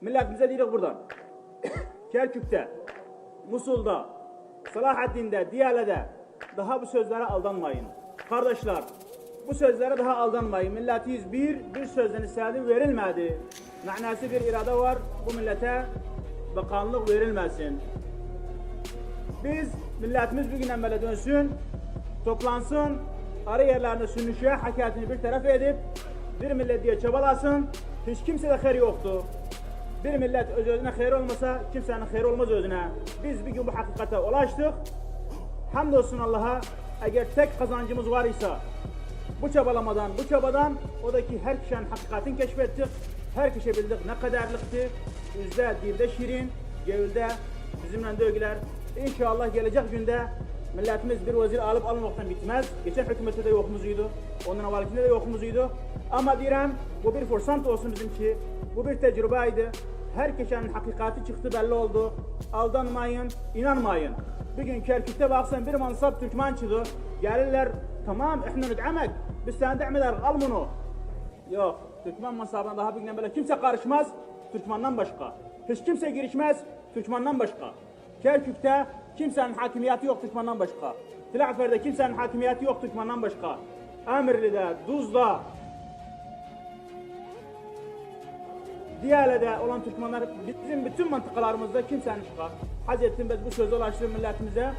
milletimize dedik buradan. Kerkük'te, Musul'da, Salahaddin'de, Diyale'de daha bu sözlere aldanmayın. Kardeşler, bu sözlere daha aldanmayın. Milletiyiz bir, bir sözden istedim verilmedi. Manası bir irade var, bu millete bakanlık verilmesin. Biz, milletimiz bir günden böyle dönsün, toplansın, arı yerlerinde sünüşe hakikatini bir taraf edip, bir millet diye çabalasın, hiç kimse de hayır yoktu. Bir millet öz özüne hayır olmasa, kimsenin hayır olmaz özüne. Biz bir gün bu hakikate ulaştık. Hamdolsun Allah'a, eğer tek kazancımız var ise, bu çabalamadan, bu çabadan, o da ki her kişinin hakikatini keşfettik. Her kişi bildik ne kadarlıktı. Yüzde, dilde şirin, gevülde bizimle dövgüler. İnşallah gelecek günde Milletimiz bir vezir alıp almamaktan bitmez. Geçen hükümette de yokumuzuydu. Ondan evvelkinde de yokumuzuydu. Ama diyorum bu bir fırsat olsun bizimki. Bu bir tecrübeydi. Her kişinin hakikati çıktı belli oldu. Aldanmayın, inanmayın. Bir gün Kerkük'te baksan bir mansap Türkmen çıktı. Gelirler tamam ihna nüd'amek. Biz seni de'meler al bunu. Yok Türkmen mansabına daha bir gün böyle kimse karışmaz. Türkmen'den başka. Hiç kimse girişmez. Türkmen'den başka. Kerkük'te kimsenin hakimiyeti yok Türkmen'den başka. Tilakfer'de kimsenin hakimiyeti yok Türkmen'den başka. Emirli'de, Duz'da, Diyale'de olan Türkmenler bizim bütün mantıkalarımızda kimsenin çıkar. Haz ettim biz bu sözü ulaştırın milletimize.